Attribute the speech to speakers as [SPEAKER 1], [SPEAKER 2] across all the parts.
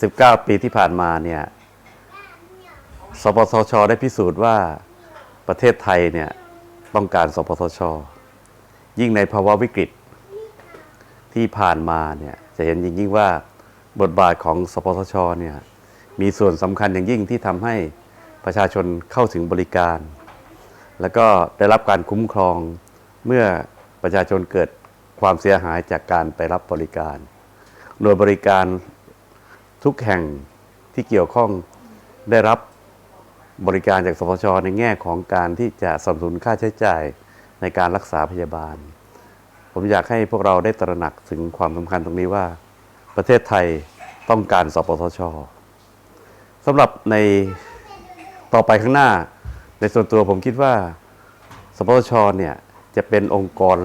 [SPEAKER 1] 19 ปีที่ผ่านมาเนี่ยสปสช ได้พิสูจน์ว่าประเทศไทยเนี่ยต้องการสปสช ยิ่งในภาวะวิกฤตที่ผ่านมาเนี่ยจะเห็นยิ่งๆว่าบทบาทของสปสชเนี่ยมีส่วนสำคัญอย่างยิ่งที่ทำให้ประชาชนเข้าถึงบริการ แล้วก็ได้รับการคุ้มครองเมื่อประชาชนเกิดความเสียหายจากการไปรับบริการหน่วยบริการ ทุกแห่งที่เกี่ยวข้องได้รับบริการจากสปชในแง่ของการที่จะสนับสนุนค่าใช้จ่ายในการรักษาพยาบาล ผมอยากให้พวกเราได้ตระหนักถึงความสำคัญตรงนี้ว่า ประเทศไทยต้องการสปสชสำหรับในต่อไปข้างหน้า ในส่วนตัวผมคิดว่า สปสชเนี่ยจะเป็นองค์กร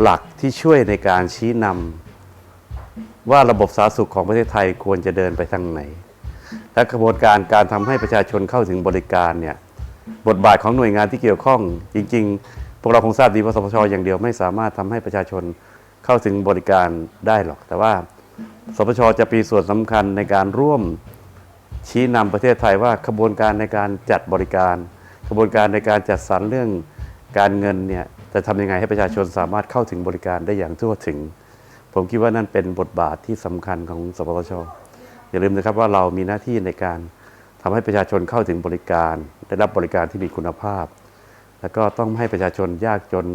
[SPEAKER 1] หลักที่ช่วยในการชี้นำ ว่าระบบสาธารณสุขของประเทศไทยควรจะเดินไปทางไหน และกระบวนการการทำให้ประชาชนเข้าถึงบริการเนี่ยบทบาทของหน่วยงานที่เกี่ยวข้อง จริง ๆ พวกเราคงทราบดีว่าสปชอย่างเดียวไม่สามารถทำให้ประชาชนเข้าถึงบริการได้หรอก แต่ว่าสปชจะมีส่วนสำคัญในการร่วมชี้นำประเทศไทยว่าขบวนการในการจัดบริการ ขบวนการในการจัดสรรเรื่องการเงินเนี่ยจะทำยังไงให้ประชาชนสามารถเข้าถึงบริการได้อย่างทั่วถึง ผมคิดว่านั่นเป็นบทบาทที่สำคัญของสปสชอย่าลืมนะครับว่าเรามีหน้าที่ในการทำให้ประชาชนเข้าถึงบริการ ได้รับบริการที่มีคุณภาพ แล้วก็ต้องไม่ให้ประชาชนยากจน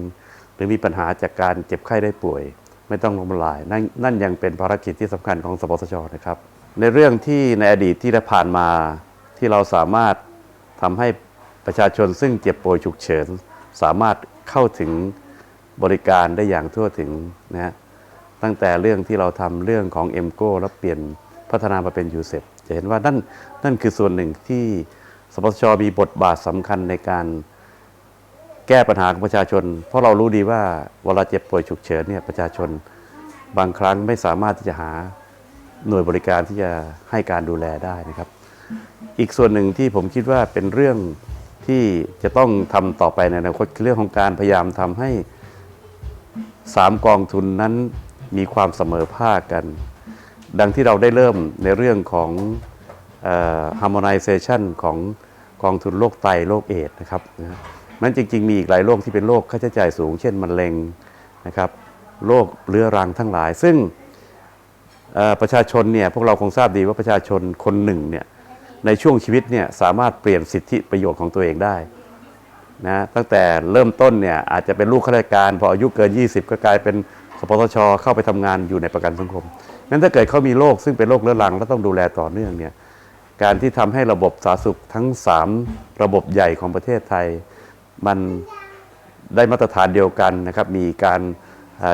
[SPEAKER 1] หรือมีปัญหาจากการเจ็บไข้ได้ป่วย ไม่ต้องล้มละลายนั่นนั่นยังเป็นภารกิจที่สำคัญของสปสชนะครับ ในเรื่องที่ในอดีตที่ได้ผ่านมาที่เราสามารถทำให้ประชาชนซึ่งเจ็บป่วยฉุกเฉิน สามารถเข้าถึงบริการได้อย่างทั่วถึงนะฮะ ตั้งแต่เรื่องที่เราทำเรื่องของ m อ็มโก้แล้วเปลี่ยนพัฒนามาเป็นยูเซฟจะเห็นว่านั่นนั่นคือส่วนหนึ่งที่สปสชมีบทบาทสำคัญในการแก้ปัญหาของประชาชน เพราะเรารู้ดีว่าเวลาเจ็บป่วยฉุกเฉินเนี่ยประชาชนบางครั้งไม่สามารถที่จะหาหน่วยบริการที่จะให้การดูแลได้นะครับ อีกส่วนหนึ่งที่ผมคิดว่าเป็นเรื่องที่จะต้องทำต่อไปในอนาคตคือเรื่องของการพยายามทำให้สามกองทุนนั้น มีความเสมอภาคกัน ดังที่เราได้เริ่มในเรื่องของ harmonization ของกองทุนโรคไตโรคเอดนะครับนะมันจริง ๆ มีอีกหลายโรคที่เป็นโรคค่าใช้จ่ายสูง เช่นมะเร็งนะครับโรคเรื้อรังทั้งหลาย ซึ่งประชาชนเนี่ยพวกเราคงทราบดีว่าประชาชนคนหนึ่งเนี่ยในช่วงชีวิตเนี่ยสามารถเปลี่ยนสิทธิประโยชน์ของตัวเองได้นะตั้งแต่เริ่มต้นเนี่ยอาจจะเป็นลูกข้าราชการ พออายุเกิน 20 ก็กลายเป็น สปสชเข้าไปทำงานอยู่ในประกันสังคมนั้นถ้าเกิดเขามีโรคซึ่งเป็นโรคเรื้อรังและต้องดูแลต่อเนื่องเนี่ยการที่ทำให้ระบบสาธารณสุขทั้ง 3 ระบบใหญ่ของประเทศไทย มันได้มาตรฐานเดียวกันนะครับ มีการ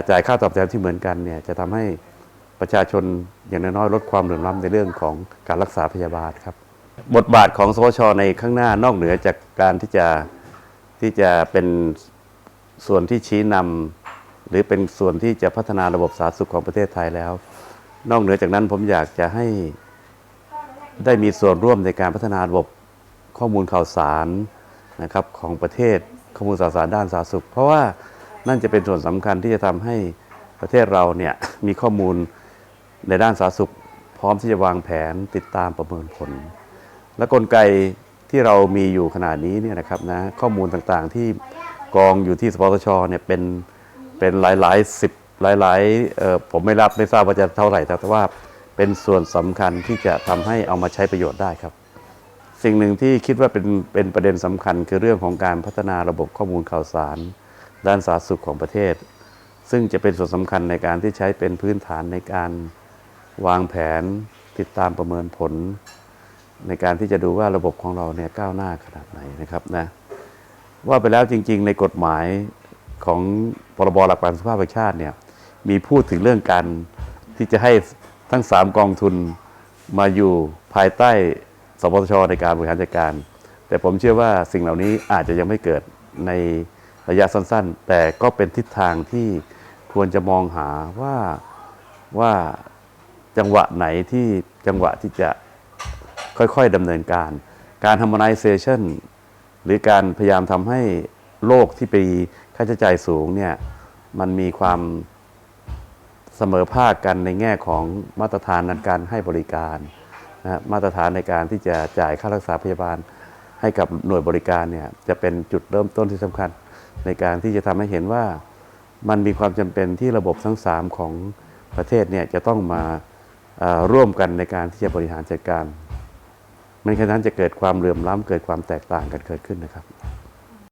[SPEAKER 1] จ่ายค่าตอบแทนที่เหมือนกันเนี่ยจะทำให้ประชาชนอย่างน้อยๆลดความเหลื่อมล้ำในเรื่องของการรักษาพยาบาลครับ บทบาทของสวชในข้างหน้านอกเหนือจากการที่จะที่จะเป็นส่วนที่ชี้นำ หรือเป็นส่วนที่จะพัฒนาระบบสาธารณสุขของประเทศไทยแล้ว นอกเหนือจากนั้นผมอยากจะให้ได้มีส่วนร่วมในการพัฒนาระบบข้อมูลข่าวสารนะครับของประเทศข้อมูลข่าวสารด้านสาธารณสุข เพราะว่านั่นจะเป็นส่วนสำคัญที่จะทำให้ประเทศเราเนี่ยมีข้อมูลในด้านสาธารณสุข พร้อมที่จะวางแผนติดตามประเมินผล และกลไกที่เรามีอยู่ขนาดนี้เนี่ยนะครับนะข้อมูลต่างๆที่กองอยู่ที่สปสชเนี่ยเป็น เป็นหลายๆสิบหลายๆผมไม่รับไม่ทราบว่าจะเท่าไหร่แต่ว่าเป็นส่วนสำคัญที่จะทำให้เอามาใช้ประโยชน์ได้ครับ สิ่งหนึ่งที่คิดว่าเป็นเป็นประเด็นสำคัญ คือเรื่องของการพัฒนาระบบข้อมูลข่าวสาร ด้านสาธารณสุขของประเทศ ซึ่งจะเป็นส่วนสำคัญในการที่ใช้เป็นพื้นฐานในการวางแผนติดตามประเมินผล ในการที่จะดูว่าระบบของเราเนี่ยก้าวหน้าขนาดไหนนะครับนะว่าไปแล้วจริง ๆ ในกฎหมาย ของพรบหลักประกันสุขภาพแห่งชาติเนี่ยมีพูดถึงเรื่องการที่จะให้ทั้ง 3 กองทุนมาอยู่ภายใต้สปสชในการบริหารจัดการ แต่ผมเชื่อว่าสิ่งเหล่านี้อาจจะยังไม่เกิดในระยะสั้นๆ แต่ก็เป็นทิศทางที่ควรจะมองหาว่าว่าจังหวะไหนที่จังหวะที่จะค่อยๆดำเนินการ การ harmonization หรือการพยายามทำให้โลกที่ไป ค่าใช้จ่ายสูงเนี่ยมันมีความเสมอภาคกันในแง่ของมาตรฐานในการให้บริการนะมาตรฐานในการที่จะจ่ายค่ารักษาพยาบาลให้กับหน่วยบริการเนี่ยจะเป็นจุดเริ่มต้นที่สำคัญ ในการที่จะทำให้เห็นว่ามันมีความจำเป็นที่ระบบทั้งสามของประเทศเนี่ยจะต้องมาร่วมกันในการที่จะบริหารจัดการไม่ฉะนั้นจะเกิดความเหลื่อมล้ำเกิดความแตกต่างกันเกิดขึ้นนะครับ